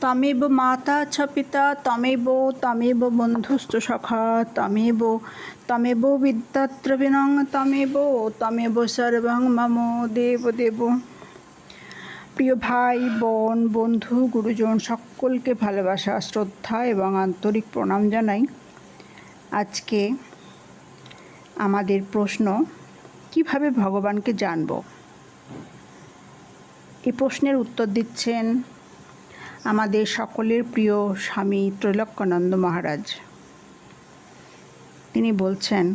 তমেব মাতা ছ পিতা, তমেব তমেব বন্ধুশ্চ সখা, তমেব তমেব বিদ্যাত্রবিণং তমেব তমেব সর্বং মম দেব দেব। প্রিয় ভাই, বোন, বন্ধু, গুরুজন, সকলকে ভালোবাসা, শ্রদ্ধা এবং আন্তরিক প্রণাম জানাই। আজকে আমাদের প্রশ্ন, কীভাবে ভগবানকে জানব? এই প্রশ্নের উত্তর দিচ্ছেন আমাদের সকলের প্রিয় স্বামী ত্রৈলোক্যানন্দ মহারাজ। তিনি বলছেন,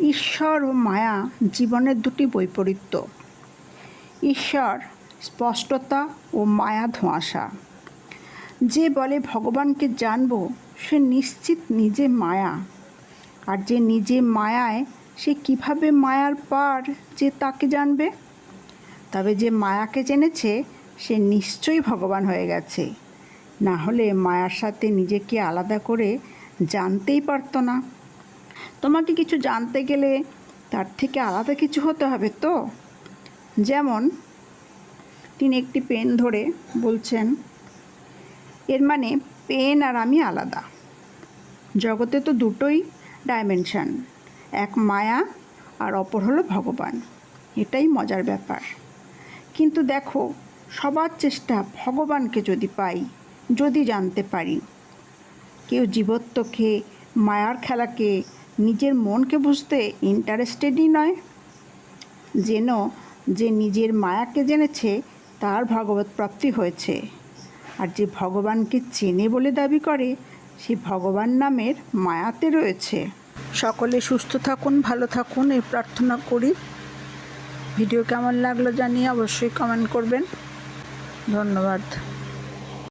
ঈশ্বর ও মায়া জীবনের দুটি বৈপরীত্য। ঈশ্বর স্পষ্টতা ও মায়া ধোঁয়াশা। যে বলে ভগবানকে জানব, সে নিশ্চিত নিজে মায়া। আর যে নিজে মায়ায়, সে কীভাবে মায়ার পার যে তাকে জানবে? তবে যে মায়াকে জেনেছে সে নিশ্চয়ই ভগবান হয়ে গেছে। না হলে মায়ার সাথে নিজেকে আলাদা করে জানতেই পারতো না। তোমাকে কিছু জানতে গেলে তার থেকে আলাদা কিছু হতে হবে তো? যেমন, তিনি একটি পেন ধরে বলছেন, এর মানে পেন আর আমি আলাদা। জগতে তো দুটোই ডাইমেনশান, এক মায়া আর অপর হলো ভগবান। এটাই মজার ব্যাপার। কিন্তু দেখো সবার চেষ্টা ভগবানকে যদি পাই, যদি জানতে পারি। কেউ জীবত্বকে, মায়ার খেলাকে, নিজের মনকে বুঝতে ইন্টারেস্টেডই নয়। যেন যে নিজের মায়াকে জেনেছে, তার ভগবত প্রাপ্তি হয়েছে। আর যে ভগবানকে চেনে বলে দাবি করে, সে ভগবান নামের মায়াতে রয়েছে। সকলে সুস্থ থাকুন, ভালো থাকুন, এই প্রার্থনা করি। ভিডিও কেমন লাগল জানিয়ে অবশ্যই কমেন্ট করবেন। ধন্যবাদ।